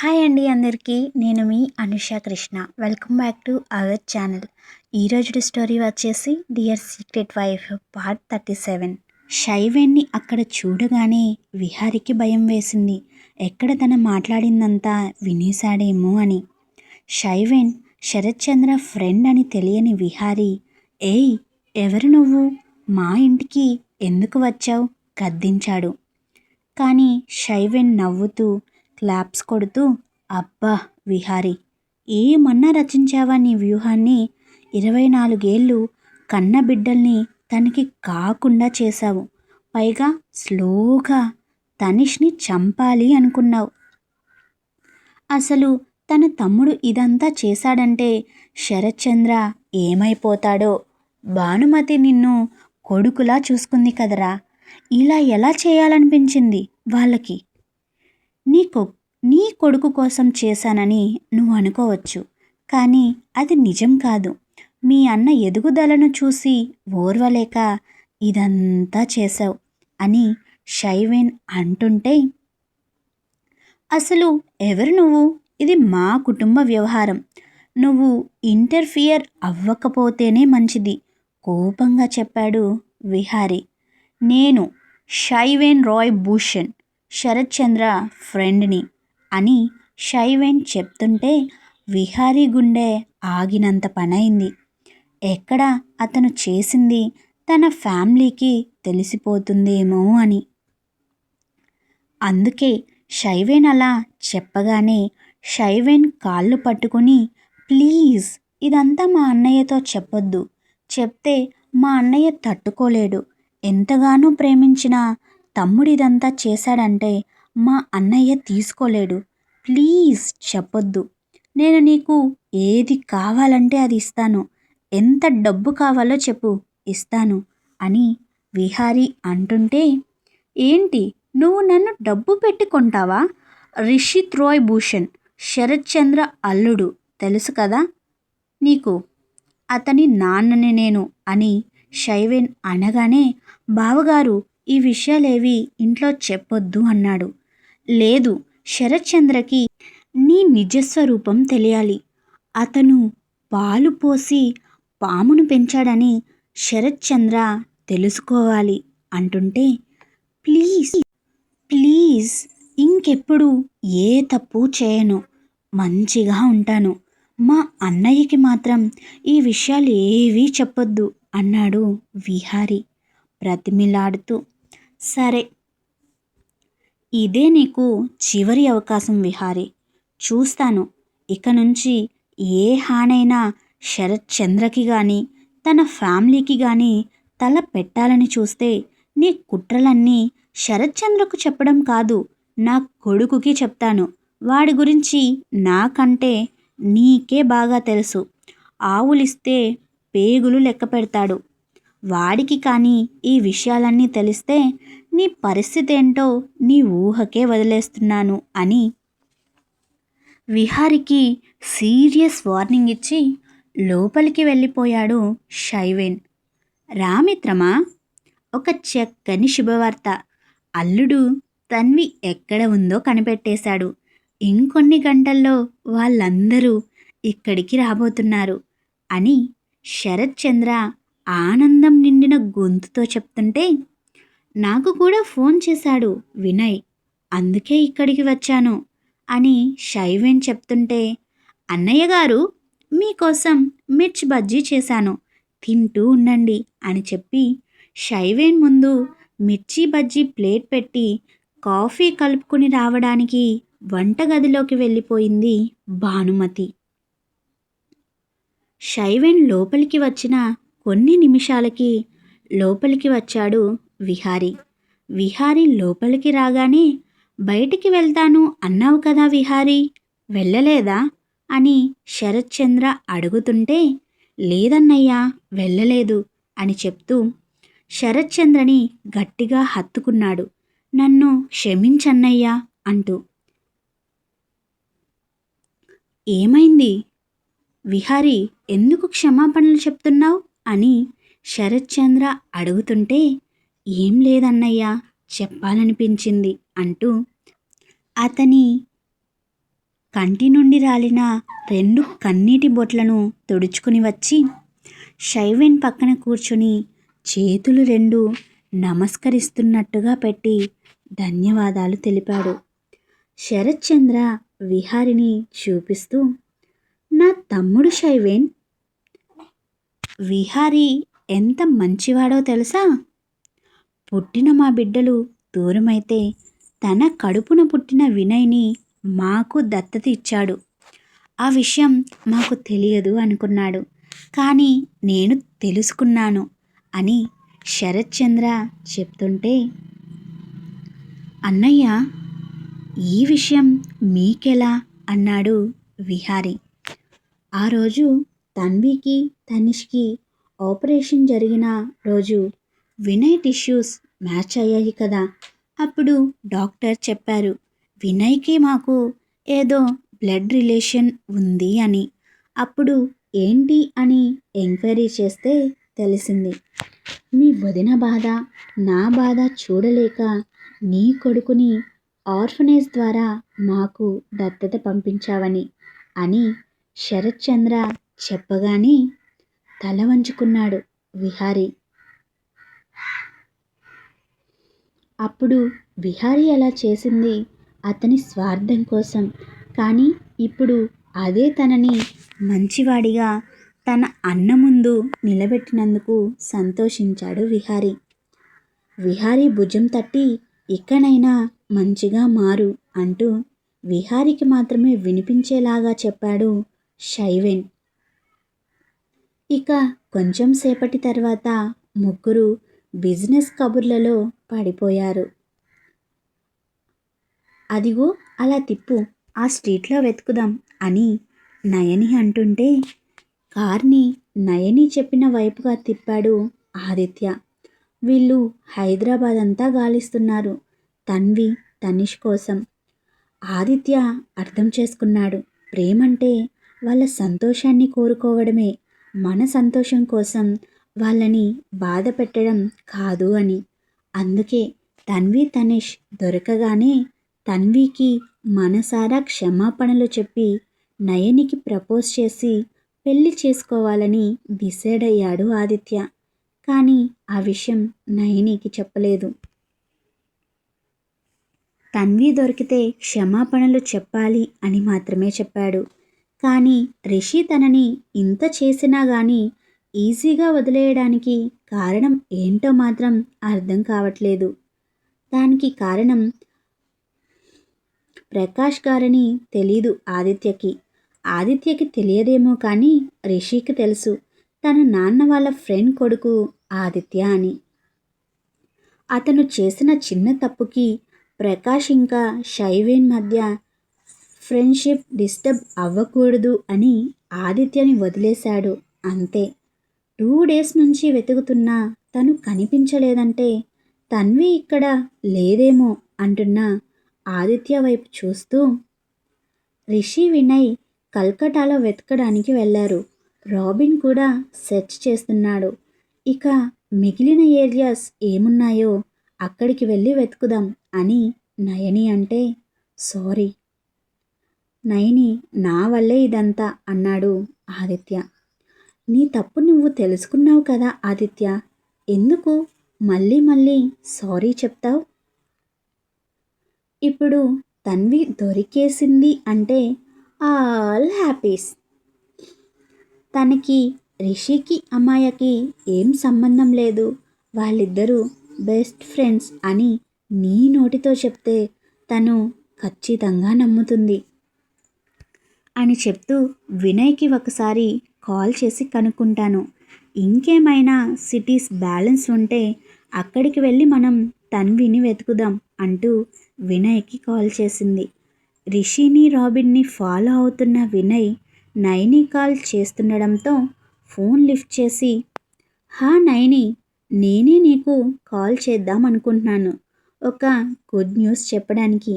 Hi అండి అందరికీ నేను మీ Anusha Krishna. Welcome back to our channel ఈరోజు స్టోరీ వచ్చేసి dear secret wife part thirty seven షైవెన్ని అక్కడ చూడగానే విహారికి భయం వేసింది. ఎక్కడ తన మాట్లాడిందంతా వినేశాడేమో అని. శైవేన్ శరత్చంద్ర ఫ్రెండ్ అని తెలియని విహారి ఏయ్ ఎవరు నువ్వు? మా ఇంటికి ఎందుకు వచ్చావు? గద్దించాడు. కానీ శైవెన్ నవ్వుతూ క్లాప్స్ కొడుతూ అబ్బా విహారి ఏమన్నా రచించావా నీ వ్యూహాన్ని? ఇరవై నాలుగేళ్ళు కన్న బిడ్డల్ని తనకి కాకుండా చేశావు. పైగా స్లోగా తనిష్ని చంపాలి అనుకున్నావు. అసలు తన తమ్ముడు ఇదంతా చేశాడంటే శరత్చంద్ర ఏమైపోతాడో? భానుమతి నిన్ను కొడుకులా చూసుకుంది కదరా. ఇలా ఎలా చేయాలనిపించింది వాళ్ళకి? నీ కొ నీ కొడుకు కోసం చేశానని నువ్వు అనుకోవచ్చు కానీ అది నిజం కాదు. మీ అన్న ఎదుగుదలను చూసి ఓర్వలేక ఇదంతా చేశావు అని షైవేన్ అంటుంటే అసలు ఎవరు నువ్వు? ఇది మా కుటుంబ వ్యవహారం. నువ్వు ఇంటర్ఫియర్ అవ్వకపోతేనే మంచిది కోపంగా చెప్పాడు విహారి. నేను షైవేన్ రాయ్ భూషణ్. శరత్చంద్ర ఫ్రెండ్ని అని షైవెన్ చెప్తుంటే విహారీ గుండె ఆగినంత పనైంది. ఎక్కడ అతను చేసింది తన ఫ్యామిలీకి తెలిసిపోతుందేమో అని. అందుకే షైవెన్ అలా చెప్పగానే షైవెన్ కాళ్ళు పట్టుకుని ప్లీజ్ ఇదంతా మా అన్నయ్యతో చెప్పొద్దు. చెప్తే మా అన్నయ్య తట్టుకోలేడు. ఎంతగానో ప్రేమించిన తమ్ముడు ఇదంతా చేశాడంటే మా అన్నయ్య తీసుకోలేడు. ప్లీజ్ చెప్పొద్దు. నేను నీకు ఏది కావాలంటే అది ఇస్తాను. ఎంత డబ్బు కావాలో చెప్పు ఇస్తాను అని విహారీ అంటుంటే ఏంటి? నువ్వు నన్ను డబ్బు పెట్టుకుంటావా రిషిత్ రోయ్ భూషణ్ శరత్చంద్ర అల్లుడు తెలుసు కదా? నీకు అతని నాన్నని నేను అని షైవెన్ అనగానే బావగారు ఈ విషయాలేవి ఇంట్లో చెప్పొద్దు అన్నాడు. లేదు శరత్చంద్రకి నీ నిజస్వరూపం తెలియాలి. అతను పాలు పోసి పామును పెంచాడని శరత్చంద్ర తెలుసుకోవాలి అంటుంటే ప్లీజ్ ప్లీజ్ ఇంకెప్పుడు ఏ తప్పు చేయను. మంచిగా ఉంటాను. మా అన్నయ్యకి మాత్రం ఈ విషయాలు ఏవీ చెప్పొద్దు అన్నాడు విహారి. ప్రతిమిలాడుతూ సరే. ఇదే నీకు చివరి అవకాశం విహారి. చూస్తాను. ఇక నుంచి ఏ హానైనా శరత్ చంద్రకి కానీ తన ఫ్యామిలీకి కానీ తల పెట్టాలని చూస్తే నీ కుట్రలన్నీ శరత్ చంద్రకు చెప్పడం కాదు నా కొడుకుకి చెప్తాను. వాడి గురించి నాకంటే నీకే బాగా తెలుసు. ఆవులిస్తే పేగులు లెక్క పెడతాడు. వాడికి కానీ ఈ విషయాలన్నీ తెలిస్తే నీ పరిస్థితి ఏంటో నీ ఊహకే వదిలేస్తున్నాను అని. విహారికి సీరియస్ వార్నింగ్ ఇచ్చి లోపలికి వెళ్ళిపోయాడు షైవేన్. రామిత్రమా? ఒక చక్కని శుభవార్త. అల్లుడు తన్వి ఎక్కడ ఉందో కనిపెట్టేశాడు. ఇంకొన్ని గంటల్లో వాళ్ళందరూ ఇక్కడికి రాబోతున్నారు అని శరత్ చంద్ర ఆనందం నిండిన గొంతుతో చెప్తుంటే నాకు కూడా ఫోన్ చేశాడు వినయ్ అందుకే ఇక్కడికి వచ్చాను అని షైవేన్ చెప్తుంటే అన్నయ్య గారు మీకోసం మిర్చి బజ్జీ చేశాను తింటూ ఉండండి అని చెప్పి షైవేన్ ముందు మిర్చి బజ్జీ ప్లేట్ పెట్టి కాఫీ కలుపుకుని రావడానికి వంటగదిలోకి వెళ్ళిపోయింది భానుమతి. శైవేన్ లోపలికి వచ్చిన కొన్ని నిమిషాలకి లోపలికి వచ్చాడు విహారీ. విహారీ లోపలికి రాగానే బయటికి వెళ్తాను అన్నావు కదా విహారీ వెళ్ళలేదా? అని శరత్చంద్ర అడుగుతుంటే లేదన్నయ్యా వెళ్ళలేదు అని చెప్తూ శరత్చంద్రని గట్టిగా హత్తుకున్నాడు. నన్ను క్షమించన్నయ్యా అంటూ. ఏమైంది? విహారీ ఎందుకు క్షమాపణలు చెప్తున్నావు? అని శరత్చంద్ర అడుగుతుంటే ఏం లేదన్నయ్యా చెప్పాలనిపించింది అంటూ అతని కంటి నుండి రాలిన రెండు కన్నీటి బొట్లను తుడుచుకుని వచ్చి శైవేన్ పక్కన కూర్చుని చేతులు రెండు నమస్కరిస్తున్నట్టుగా పెట్టి ధన్యవాదాలు తెలిపాడు. శరత్చంద్ర విహారిని చూపిస్తూ నా తమ్ముడు శైవేన్ విహారీ ఎంత మంచివాడో తెలుసా? పుట్టిన మా బిడ్డలు దూరమైతే తన కడుపున పుట్టిన వినయ్ని మాకు దత్తత ఇచ్చాడు ఆ విషయం మాకు తెలియదు అనుకున్నాడు. కానీ నేను తెలుసుకున్నాను అని శరత్చంద్ర చెప్తుంటే అన్నయ్య ఈ విషయం మీకెలా? అన్నాడు విహారీ. ఆ రోజు తన్వికి తనిష్కి ఆపరేషన్ జరిగిన రోజు వినయ్ టిష్యూస్ మ్యాచ్ అయ్యాయి కదా. అప్పుడు డాక్టర్ చెప్పారు వినయ్కి మాకు ఏదో బ్లడ్ రిలేషన్ ఉంది అని. అప్పుడు ఏంటి అని ఎంక్వైరీ చేస్తే తెలిసింది. మీ వదిన బాధ నా బాధ చూడలేక నీ కొడుకుని ఆర్ఫనేజ్ ద్వారా మాకు దత్తత పంపించావని అని శరత్ చంద్ర చెప్పగానే తల వంచుకున్నాడు విహారీ. అప్పుడు విహారీ అలా చేసింది? అతని స్వార్థం కోసం. కానీ ఇప్పుడు అదే తనని మంచివాడిగా తన అన్న ముందు నిలబెట్టినందుకు సంతోషించాడు విహారీ. విహారీ భుజం తట్టి ఇక్కడైనా మంచిగా మారు అంటూ విహారికి మాత్రమే వినిపించేలాగా చెప్పాడు శైవేన్. ఇక కొంచెం సేపటి తర్వాత ముగ్గురు బిజినెస్ కబుర్లలో పడిపోయారు. అదిగో అలా తిప్పు ఆ స్ట్రీట్లో వెతుకుదాం అని నయని అంటుంటే కార్ని నయని చెప్పిన వైపుగా తిప్పాడు ఆదిత్య. వీళ్ళు హైదరాబాద్ అంతా గాలిస్తున్నారు తన్వి తనిష్ కోసం. ఆదిత్య అర్థం చేసుకున్నాడు ప్రేమంటే వాళ్ళ సంతోషాన్ని కోరుకోవడమే మన సంతోషం కోసం వాళ్ళని బాధ పెట్టడం కాదు అని. అందుకే తన్వి తనేష్ దొరకగానే తన్వికి మనసారా క్షమాపణలు చెప్పి నయనికి ప్రపోజ్ చేసి పెళ్ళి చేసుకోవాలని డిసైడ్ అయ్యాడు ఆదిత్య. కానీ ఆ విషయం నయనికి చెప్పలేదు. తన్వి దొరికితే క్షమాపణలు చెప్పాలి అని మాత్రమే చెప్పాడు. కానీ రిషి తనని ఇంత చేసినా కానీ ఈజీగా వదిలేయడానికి కారణం ఏంటో మాత్రం అర్థం కావట్లేదు. దానికి కారణం ప్రకాష్ గారని తెలీదు ఆదిత్యకి. ఆదిత్యకి తెలియదేమో కానీ రిషికి తెలుసు. తన నాన్న వాళ్ళ ఫ్రెండ్ కొడుకు ఆదిత్య అని. అతను చేసిన చిన్న తప్పుకి ప్రకాష్ ఇంకా షైవేన్ మధ్య ఫ్రెండ్షిప్ డిస్టర్బ్ అవ్వకూడదు అని ఆదిత్యని వదిలేశాడు. అంతే. టూ డేస్ నుంచి వెతుకుతున్నా తను కనిపించలేదంటే తన్వి ఇక్కడ లేదేమో అంటున్న ఆదిత్య వైపు చూస్తూ రిషి వినయ్ కల్కటాలో వెతకడానికి వెళ్ళారు. రాబిన్ కూడా సెర్చ్ చేస్తున్నాడు. ఇక మిగిలిన ఏరియాస్ ఏమున్నాయో అక్కడికి వెళ్ళి వెతుకుదాం అని నయని అంటే సారీ. నయని నా వల్లే ఇదంతా అన్నాడు ఆదిత్య. నీ తప్పు నువ్వు తెలుసుకున్నావు కదా ఆదిత్య. ఎందుకు? మళ్ళీ మళ్ళీ సారీ చెప్తావు? ఇప్పుడు తన్వి దొరికేసింది అంటే ఆల్ హ్యాపీస్. తనకి రిషికి అమ్మాయకి ఏం సంబంధం లేదు. వాళ్ళిద్దరూ బెస్ట్ ఫ్రెండ్స్ అని నీ నోటితో చెప్తే తను ఖచ్చితంగా నమ్ముతుంది. అని చెప్తూ వినయ్కి ఒకసారి కాల్ చేసి కనుక్కుంటాను. ఇంకేమైనా సిటీస్ బ్యాలెన్స్ ఉంటే అక్కడికి వెళ్ళి మనం తన్విని వెతుకుదాం అంటూ వినయ్కి కాల్ చేసింది. రిషిని రాబిన్ని ఫాలో అవుతున్న వినయ్ నైని కాల్ చేస్తుండడంతో ఫోన్ లిఫ్ట్ చేసి హా నైని నేనే నీకు కాల్ చేద్దాం అనుకుంటున్నాను. ఒక గుడ్ న్యూస్ చెప్పడానికి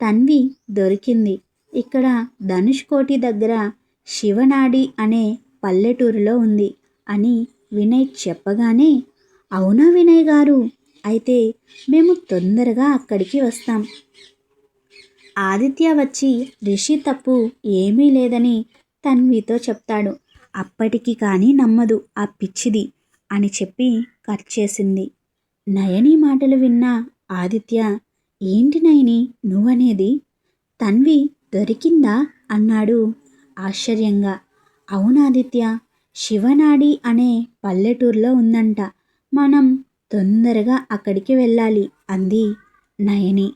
తన్వి దొరికింది. ఇక్కడ ధనుష్ కోటి దగ్గర శివనాడి అనే పల్లెటూరులో ఉంది అని వినయ్ చెప్పగానే అవునా వినయ్ గారు? అయితే మేము తొందరగా అక్కడికి వస్తాం. ఆదిత్య వచ్చి రిషి తప్పు ఏమీ లేదని తన్వితో చెప్తాడు. అప్పటికి కానీ నమ్మదు ఆ పిచ్చిది అని చెప్పి కట్ చేసింది. నయని మాటలు విన్న ఆదిత్య ఏంటి నయని? నువ్వనేది? తన్వి దొరికిందా? అన్నాడు. ఆశ్చర్యంగా. అవునాదిత్య శివనాడి అనే పల్లెటూరులో ఉందంట. మనం తొందరగా అక్కడికి వెళ్ళాలి అంది నయని.